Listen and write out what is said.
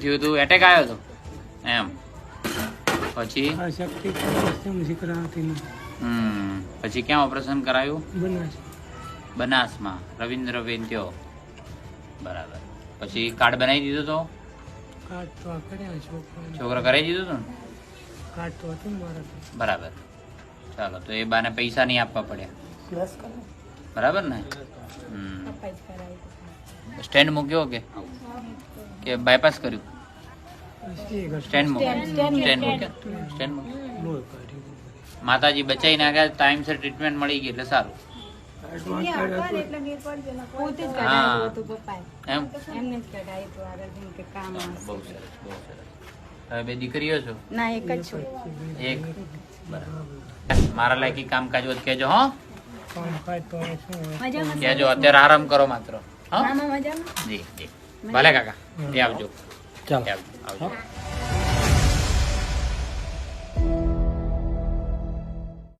થયો તો એટેક આવ્યો તો એમ પછી શક્તિ ક્લિનિક માંથી કરાત એનું હમ પછી કેમ ઓપરેશન કરાયું બનાસ બનાસ માં રવિન્દ્ર વેંધ્યો બરાબર પછી કાર્ડ બનાવી દીધો તો કાર્ડ તો કરયો છો છોકરો કરી દીધો તો કાર્ડ તો હતું મારા તો બરાબર ચાલો તો એ બારને પૈસા નહી આપવા પડ્યા ક્લિયર બરાબર નહી હમ પૈસા ખરાય તો સ્ટેન્ડ મુ ગયો કે કે બાયપાસ કર્યું સ્ટેન્ડ મૂકો સ્ટેન્ડ મૂકો સ્ટેન્ડ માતાજી બચાવી નાખ્યા ટાઈમસર ટ્રીટમેન્ટ મળી ગઈ એટલે સારું બે દીકરીઓ છો ના એક જ છું એક મારા લાયકી કામકાજ વધ કેજો હો કેજો અત્યારે આરામ કરો માત્ર ભલે કાકા એ આવજો 讲好。